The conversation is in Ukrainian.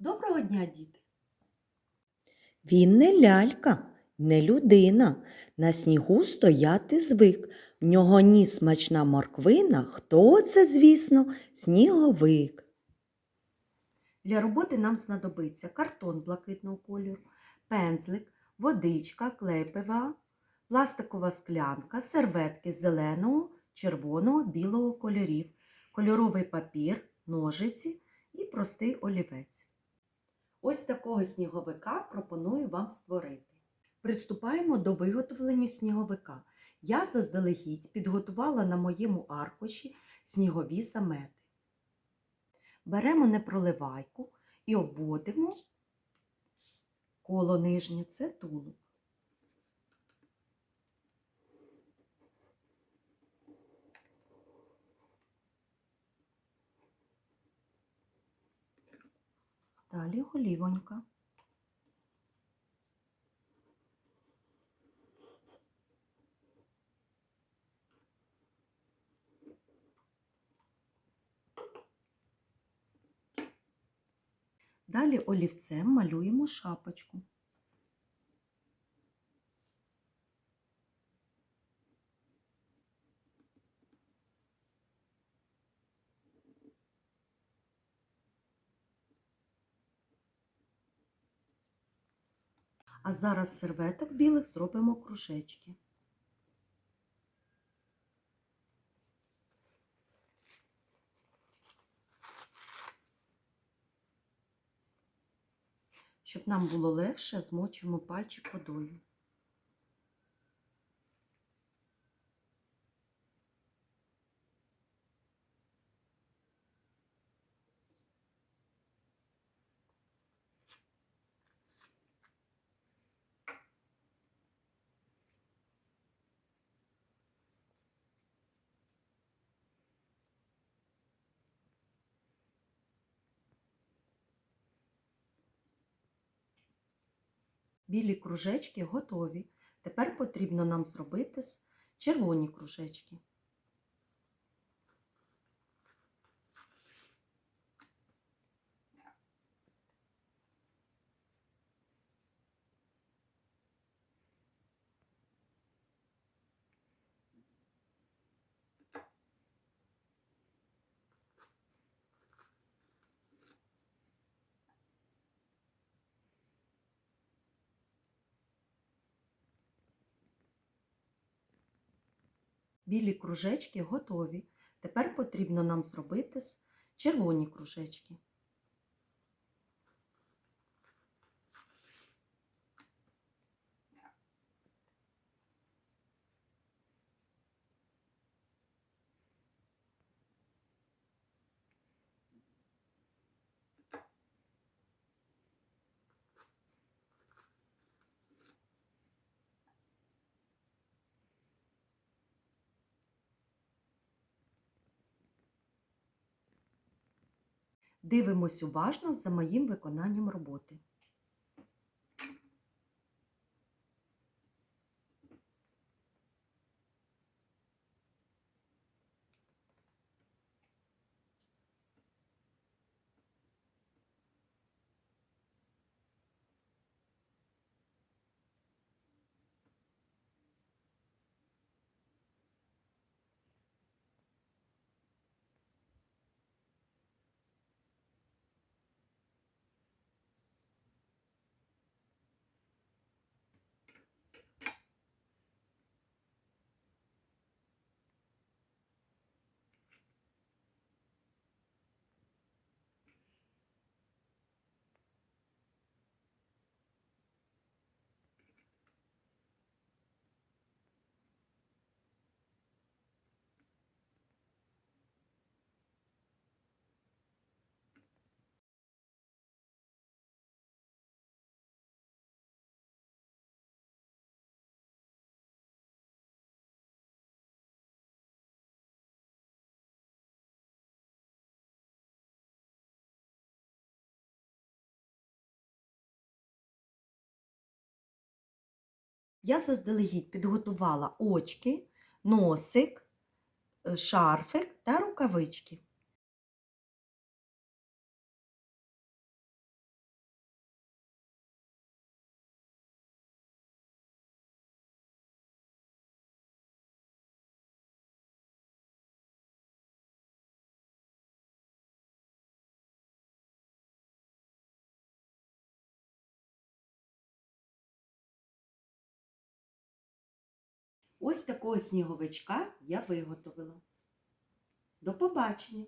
Доброго дня, діти! Він не лялька, не людина. На снігу стояти звик. В нього ніс смачна морквина. Хто це, звісно, сніговик. Для роботи нам знадобиться картон блакитного кольору, пензлик, водичка, клей ПВА, пластикова склянка, серветки зеленого, червоного, білого кольорів, кольоровий папір, ножиці і простий олівець. Ось такого сніговика пропоную вам створити. Приступаємо до виготовлення сніговика. Я заздалегідь підготувала на моєму аркуші снігові замети. Беремо непроливайку і обводимо коло нижнє, це тулуб. Далі голівонька. Далі олівцем малюємо шапочку. А зараз з серветок білих зробимо кружечки. Щоб нам було легше, змочуємо пальчик водою. Білі кружечки готові. Тепер потрібно нам зробити червоні кружечки. Білі кружечки готові. Тепер потрібно нам зробити червоні кружечки. Дивимось уважно за моїм виконанням роботи. Я заздалегідь підготувала очки, носик, е, шарфик та рукавички. Ось такого сніговичка я виготовила. До побачення!